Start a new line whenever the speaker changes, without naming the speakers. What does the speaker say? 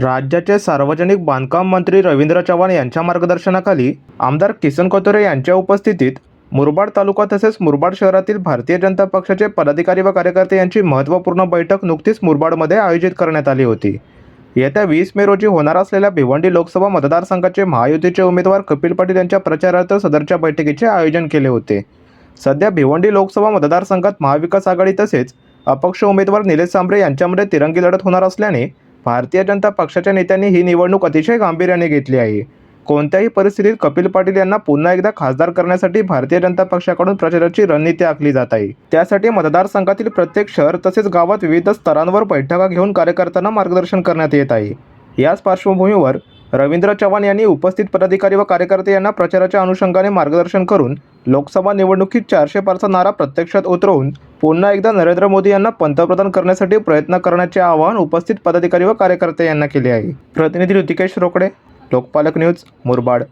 राज्याचे सार्वजनिक बांधकाम मंत्री रवींद्र चव्हाण यांच्या मार्गदर्शनाखाली आमदार किसन कोतरे यांच्या उपस्थितीत मुरबाड तालुका तसेच मुरबाड शहरातील भारतीय जनता पक्षाचे पदाधिकारी व कार्यकर्ते यांची महत्त्वपूर्ण बैठक नुकतीच मुरबाडमध्ये आयोजित करण्यात आली होती. येत्या वीस मे रोजी होणार असलेल्या भिवंडी लोकसभा मतदारसंघाचे महायुतीचे उमेदवार कपिल पाटील यांच्या प्रचारार्थ सदरच्या बैठकीचे आयोजन केले होते. सध्या भिवंडी लोकसभा मतदारसंघात महाविकास आघाडी तसेच अपक्ष उमेदवार निलेश सांबरे यांच्यामध्ये तिरंगी लढत होणार असल्याने भारतीय जनता पक्षाच्या नेत्यांनी ही निवडणूक अतिशय गांभीर्याने घेतली आहे. कोणत्याही परिस्थितीत कपिल पाटील यांना पुन्हा एकदा खासदार करण्यासाठी भारतीय जनता पक्षाकडून प्रचाराची रणनीती आखली जात आहे. त्यासाठी मतदारसंघातील प्रत्येक शहर तसेच गावात विविध स्तरांवर बैठका घेऊन कार्यकर्त्यांना मार्गदर्शन करण्यात येत आहे. याच पार्श्वभूमीवर रवींद्र चव्हाण यांनी उपस्थित पदाधिकारी व कार्यकर्ते यांना प्रचाराच्या अनुषंगाने मार्गदर्शन करून लोकसभा निवडणुकीत चारशे पारचा नारा प्रत्यक्षात उतरवून पुन्हा एकदा नरेंद्र मोदी यांना पंतप्रधान करण्यासाठी प्रयत्न करण्याचे आवाहन उपस्थित पदाधिकारी व कार्यकर्ते यांना केले आहे. प्रतिनिधी ऋतिकेश रोकडे लोकपालक न्यूज मुरबाड.